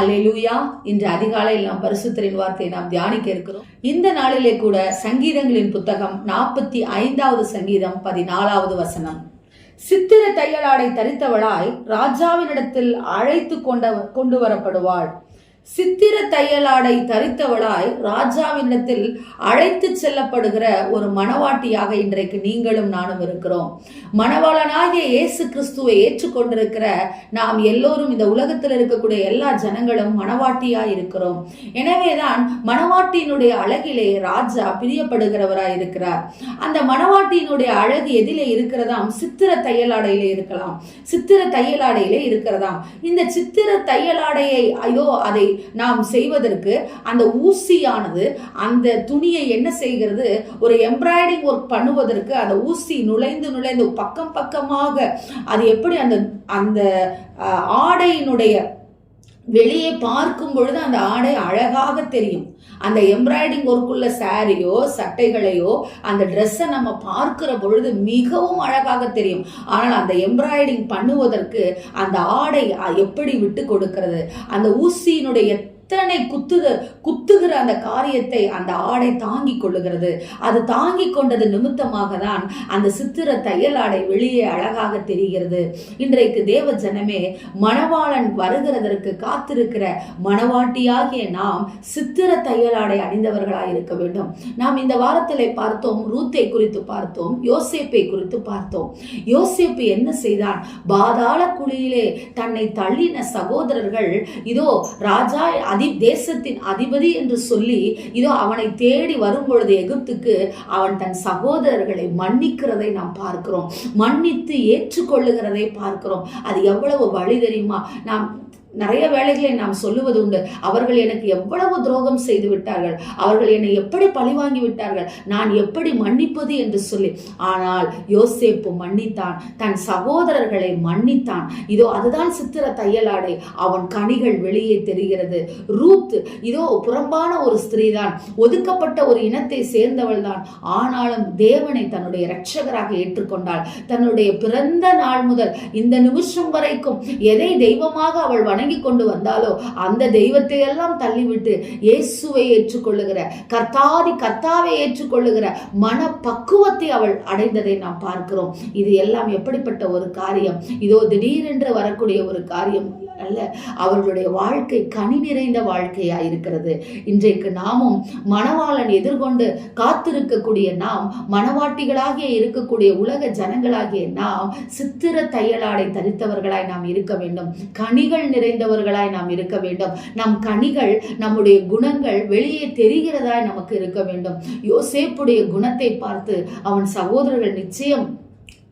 அலையூயா இன்று அதிகாலையில் நாம் பரிசுத்தரின் வார்த்தையை நாம் தியானிக்க இருக்கிறோம். இந்த நாளிலே கூட சங்கீதங்களின் புத்தகம் நாற்பத்தி ஐந்தாவது சங்கீதம் பதினாலாவது வசனம். சித்திர தையலாடை தரித்தவளாய் ராஜாவினிடத்தில் அழைத்து கொண்ட கொண்டு வரப்படுவாள். சித்திர தையலாடை தரித்தவளாய் ராஜாவினத்தில் அழைத்து செல்லப்படுகிற ஒரு மணவாட்டியாக இன்றைக்கு நீங்களும் நானும் இருக்கிறோம். மணவாளனாகிய இயேசு கிறிஸ்துவை ஏற்றுக்கொண்டிருக்கிற நாம் எல்லோரும் இந்த உலகத்தில் இருக்கக்கூடிய எல்லா ஜனங்களும் மணவாட்டியாய் இருக்கிறோம். எனவேதான் மணவாட்டியினுடைய அழகிலே ராஜா பிரியப்படுகிறவராய் இருக்கிறார். அந்த மணவாட்டியினுடைய அழகு எதிலே இருக்கிறதாம் சித்திர தையலாடையிலே இருக்கலாம். சித்திர தையலாடையிலே இருக்கிறதாம். இந்த சித்திர தையலாடையை ஐயோ அதை நாம் செய்வதற்கு அந்த ஊசியானது அந்த துணியை என்ன செய்கிறது? ஒரு எம்ப்ராய்டிங் ஒர்க் பண்ணுவதற்கு அந்த ஊசி நுழைந்து நுழைந்து பக்கம் பக்கமாக அது எப்படி அந்த அந்த ஆடையினுடைய வெளியே பார்க்கும் பொழுது அந்த ஆடை அழகாக தெரியும். அந்த எம்ப்ராய்டிங் ஒர்க்குள்ள சாரியோ சட்டைகளையோ அந்த ட்ரெஸ்ஸை நம்ம பார்க்கிற பொழுது மிகவும் அழகாக தெரியும். ஆனால் அந்த எம்ப்ராய்டிங் பண்ணுவதற்கு அந்த ஆடை எப்படி விட்டு கொடுக்கிறது? அந்த ஊசியினுடைய எத்தனை குத்துத குத்துகிற அந்த காரியத்தை அந்த ஆடை தாங்கி கொள்ளுகிறது. அது தாங்கி கொண்டது நிமித்தமாக தான் அந்த சித்திர தையல் ஆடை வெளியே அழகாக தெரிகிறது. இன்றைக்கு தேவ ஜனமே மணவாளன் வருகிறதற்கு காத்திருக்கிற மணவாட்டியாகிய நாம் சித்திர தையலாடை அணிந்தவர்களாக இருக்க வேண்டும். நாம் இந்த வாரத்திலே பார்த்தோம் ரூத்தை குறித்து பார்த்தோம் யோசேப்பை குறித்து பார்த்தோம். யோசேப்பு என்ன செய்தான்? பாதாள குழியிலே தன்னை தள்ளின சகோதரர்கள் இதோ ராஜா அதி தேசத்தின் அதிபதி என்று சொல்லி இதோ அவனை தேடி வரும் பொழுது எகிப்துக்கு அவன் தன் சகோதரர்களை மன்னிக்கிறதை நாம் பார்க்கிறோம். மன்னித்து ஏற்றுக்கொள்ளுகிறதை பார்க்கிறோம். அது எவ்வளவு வழி தெரியுமா? நாம் நிறைய வேலைகளை நாம் சொல்லுவது உண்டு அவர்கள் எனக்கு எவ்வளவு துரோகம் செய்து விட்டார்கள். அவர்கள் என்னை எப்படி பழிவாங்கி விட்டார்கள். நான் எப்படி மன்னிப்பது என்று சொல்லி. ஆனால் யோசேப்பு மன்னித்தான். தன் சகோதரர்களை மன்னித்தான். இதோ அதுதான் சித்திர தையலாடை அவன் கனிகள் வெளியே தெரிகிறது. ரூத் இதோ புறம்பான ஒரு ஸ்திரீதான். ஒதுக்கப்பட்ட ஒரு இனத்தை சேர்ந்தவள் தான் ஆனாலும் தேவனை தன்னுடைய இரட்சகராக ஏற்றுக்கொண்டாள். தன்னுடைய பிறந்த நாள் முதல் இந்த நிமிஷம் வரைக்கும் எதை தெய்வமாக அவள் வணங்கி கொண்டு வந்தாலோ அந்த தெய்வத்தை எல்லாம் தள்ளிவிட்டு இயேசுவை ஏற்றுக்கொள்ளுகிற கர்த்தாதி கர்த்தாவை ஏற்றுக்கொள்ளுகிற மன பக்குவத்தை அவள் அடைந்ததை நாம் பார்க்கிறோம். இது எல்லாம் எப்படிப்பட்ட ஒரு காரியம்? இதோ திடீரென்று வரக்கூடிய ஒரு காரியம். அல்ல அல்ல. அவர்களுடைய வாழ்க்கை கனி நிறைந்த வாழ்க்கையா இருக்கிறது. இன்றைக்கு நாமும் மணவாளன் எதிர்கொண்டு காத்திருக்கக்கூடிய நாம் மணவாட்டிகளாகிய இருக்கக்கூடிய உலக ஜனங்களாகிய நாம் சித்திர தையலாடை தரித்தவர்களாய் நாம் இருக்க வேண்டும். கனிகள் நிறைந்தவர்களாய் நாம் இருக்க வேண்டும். நம் கனிகள் நம்முடைய குணங்கள் வெளியே தெரிகிறதாய் நமக்கு இருக்க வேண்டும். யோசேப்புடைய குணத்தை பார்த்து அவன் சகோதரர்கள் நிச்சயம்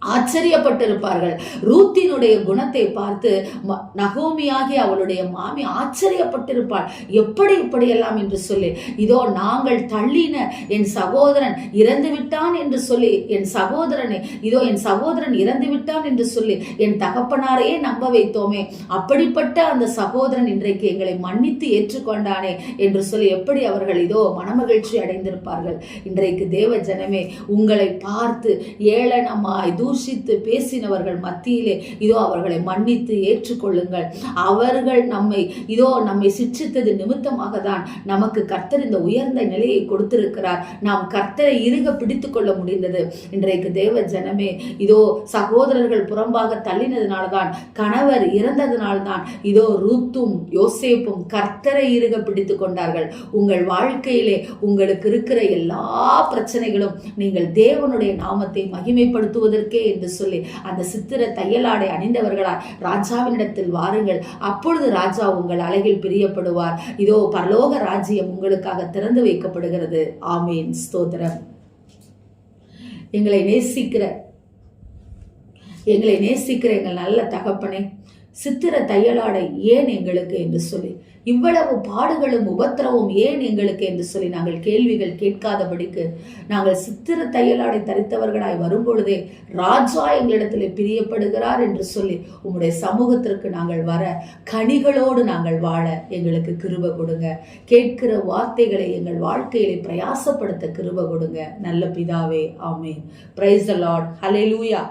ஆச்சரியப்பட்டிருப்பார்கள். ரூத்தினுடைய குணத்தை பார்த்து ம- நகோமியாகி அவளுடைய மாமி ஆச்சரியப்பட்டிருப்பாள். எப்படி இப்படியெல்லாம் என்று சொல்லி இதோ நாங்கள் தள்ளின என் சகோதரன் இறந்து விட்டான் என்று சொல்லி என் சகோதரனை இதோ என் சகோதரன் இறந்து விட்டான் என்று சொல்லி என் தகப்பனாரையே நம்ப வைத்தோமே. அப்படிப்பட்ட அந்த சகோதரன் இன்றைக்கு எங்களை மன்னித்து ஏற்றுக்கொண்டானே என்று சொல்லி எப்படி அவர்கள் இதோ மனமகிழ்ச்சி அடைந்திருப்பார்கள். இன்றைக்கு தேவ ஜனமே உங்களை பார்த்து ஏளனமாய் தூஷித்து பேசினவர்கள் மத்தியிலே இதோ அவர்களை மன்னித்து ஏற்றுக்கொள்ளுங்கள். அவர்கள் நம்மை இதோ நம்மை சிற்றித்தது நிமித்தமாக தான் நமக்கு கர்த்தர் இந்த உயர்ந்த நிலையை கொடுத்திருக்கிறார். நாம் கர்த்தரை இருக பிடித்து கொள்ள முடிந்தது. இன்றைக்கு தேவ ஜனமே இதோ சகோதரர்கள் புறம்பாக தள்ளினதுனால்தான் கணவர் இறந்ததுனால்தான் இதோ ரூத்தும் யோசேப்பும் கர்த்தரை இருக பிடித்து கொண்டார்கள். உங்கள் வாழ்க்கையிலே உங்களுக்கு இருக்கிற எல்லா பிரச்சனைகளும் நீங்கள் தேவனுடைய நாமத்தை மகிமைப்படுத்துவதற்கு என்று சொல்லி அந்த சித்திர தையலாடை அணிந்தவர்களாய் ராஜாவினிடத்தில் வாருங்கள். அப்பொழுது ராஜா உங்கள் அழகில் பிரியப்படுவார். இதோ பரலோக ராஜ்யம் உங்களுக்காக திறந்து வைக்கப்படுகிறது. ஆமீன். ஸ்தோத்திரம். எங்களை நேசிக்கிற எங்களை நேசிக்கிற எங்கள் நல்ல தகப்பனே சித்திர தையலாடை ஏன் எங்களுக்கு என்று சொல்லி இவ்வளவு பாடுகளும் உபத்திரவும் ஏன் எங்களுக்கு என்று சொல்லி நாங்கள் கேள்விகள் கேட்காதபடிக்கு நாங்கள் சித்திர தையலாடை தரித்தவர்களாய் வரும்பொழுதே ராஜா எங்களிடத்தில் பிரியப்படுகிறார் என்று சொல்லி உம்முடைய சமூகத்திற்கு நாங்கள் வர கனிகளோடு நாங்கள் வாழ எங்களுக்கு கிருப கொடுங்க. கேட்கிற வார்த்தைகளை எங்கள் வாழ்க்கையிலே பிரயாசப்படுத்த கிருப கொடுங்க. நல்ல பிதாவே ஆமே பிரைஸ் அலாட் ஹலே லூயா